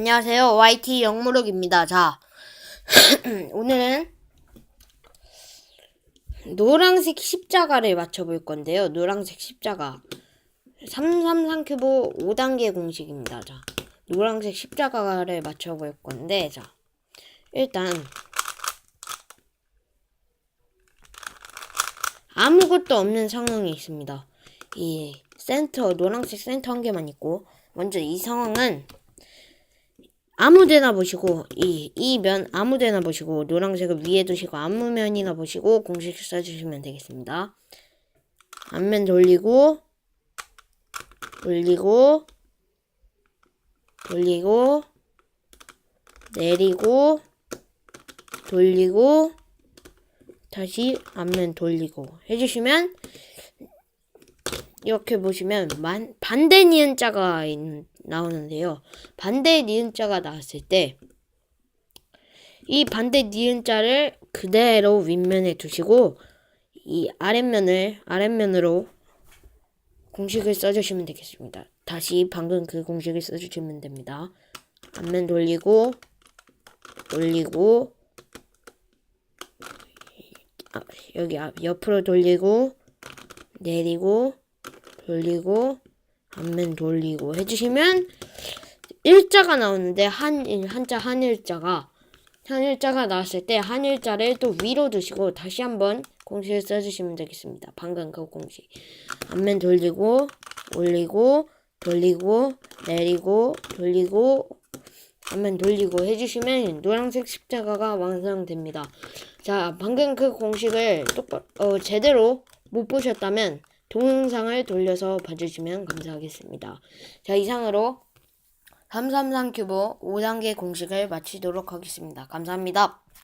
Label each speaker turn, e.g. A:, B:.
A: 안녕하세요. YT 영무룩입니다. 자, 오늘은 노란색 십자가를 맞춰볼 건데요. 노란색 십자가. 333 큐브 5단계 공식입니다. 자, 노란색 십자가를 맞춰볼 건데, 자, 일단, 아무것도 없는 상황이 있습니다. 이 센터, 노란색 센터 한 개만 있고, 먼저 이 상황은 아무데나 보시고 이 이 면 아무데나 보시고 노란색을 위에 두시고 아무 면이나 보시고 공식 써주시면 되겠습니다. 앞면 돌리고 돌리고 돌리고 내리고 돌리고 다시 앞면 돌리고 해주시면 이렇게 보시면 만, 반대 니은자가 있- 나오는데요. 반대 니은자가 나왔을 때 이 반대 니은자를 그대로 윗면에 두시고 이 아랫면을 아랫면으로 공식을 써주시면 되겠습니다. 다시 방금 그 공식을 써주시면 됩니다. 앞면 돌리고 돌리고 아, 여기 앞- 옆으로 돌리고 내리고 돌리고 앞면 돌리고 해주시면 일자가 나오는데 한 일- 한자 한 일자가 한 일자가 나왔을 때 한 일자를 또 위로 두시고 다시 한번 공식을 써주시면 되겠습니다. 방금 그 공식 앞면 돌리고 올리고 돌리고 내리고 돌리고 앞면 돌리고 해주시면 노란색 십자가가 완성됩니다. 자, 방금 그 공식을 똑바 어, 제대로 못 보셨다면 동영상을 돌려서 봐주시면 감사하겠습니다. 자, 이상으로 333 큐브 5단계 공식을 마치도록 하겠습니다. 감사합니다.